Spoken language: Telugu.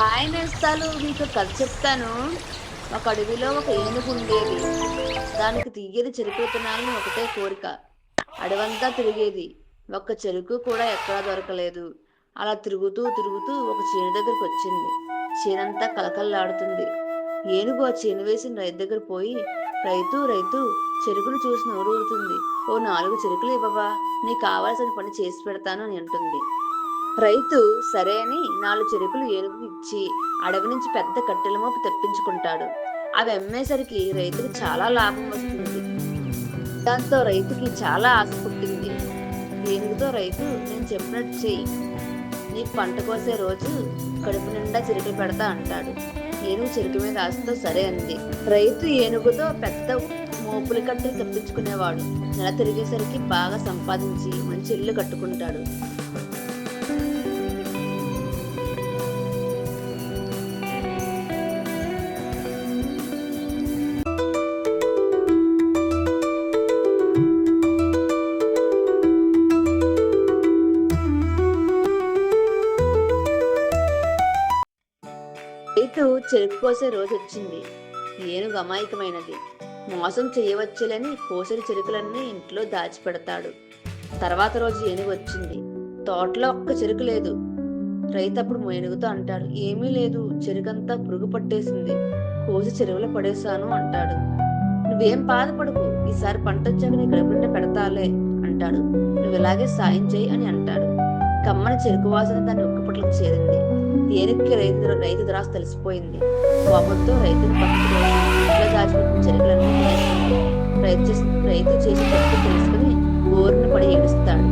ఆయన నేస్తాలు మీకు కథ చెప్తాను. ఒక అడవిలో ఒక ఏనుగు ఉండేది. దానికి తీయని చెరుకు తినాలని ఒకటే కోరిక. అడవంతా తిరిగేది. ఒక్క చెరుకు కూడా ఎక్కడా దొరకలేదు. అలా తిరుగుతూ తిరుగుతూ ఒక చేను దగ్గరికి వచ్చింది. చేనంతా కలకల్లాడుతుంది ఏనుగు ఆ చేను వేసిన రైతు దగ్గర పోయి రైతు రైతు చెరుకును చూసి నోరూరుతుంది. ఓ నాలుగు చెరుకులు ఇవ్వవా? నీకు కావాల్సిన పని చేసి పెడతాను అని అంటుంది. రైతు సరే అని నాలుగు చెరుకులు ఏనుగు ఇచ్చి అడవి నుంచి పెద్ద కట్టెల మోపు తెప్పించుకుంటాడు. అవి అమ్మేసరికి రైతుకు చాలా లాభం వస్తుంది. దాంతో రైతుకి చాలా ఆశ పుట్టింది. ఏనుగుతో రైతు నేను చెప్పినట్టు చెయ్యి. నీకు పంట కోసే రోజు కడుపు నిండా చెరుకులు పెడతా అంటాడు. ఏనుగు చెరుకు మీద ఆశతో సరే అంది. రైతు ఏనుగుతో పెద్ద మోపుల కట్టెలు తెప్పించుకునేవాడు. నెల తిరిగేసరికి బాగా సంపాదించి మంచి ఇల్లు కట్టుకుంటాడు. రైతు చెరుకు కోసే రోజు వచ్చింది ఏనుగు అమాయకమైనది మోసం చేయవచ్చులని కోసిన చెరుకులన్నీ ఇంట్లో దాచిపెడతాడు. తర్వాత రోజు ఏనుగు వచ్చింది తోటలో ఒక్క చెరుకు లేదు. రైతు అప్పుడు ఏనుగుతో అంటాడు ఏమీ లేదు చెరుకంతా పురుగు పట్టేసింది. కోసి చెరువులో పడేశాను అంటాడు. నువ్వేం బాధపడకు ఈసారి పంట వచ్చాక నీ కడుపు పెడతాలే అంటాడు. నువ్వు ఇలాగే సాయం చేయి అని అంటాడు. కమ్మని చెరుకు వాసన దాని ఉక్కుపట్లకు చేరింది. ఏనుగుకి రైతు రైతు ద్రాస తెలిసిపోయింది. కోపంతో రైతు పట్టుకుని ఇంట్లో దాచిపెట్టిన చెరుకులను రైతు రైతు చేసి తప్పు తెలుసుకుని ఊరిని పడి ఏడుస్తాడు.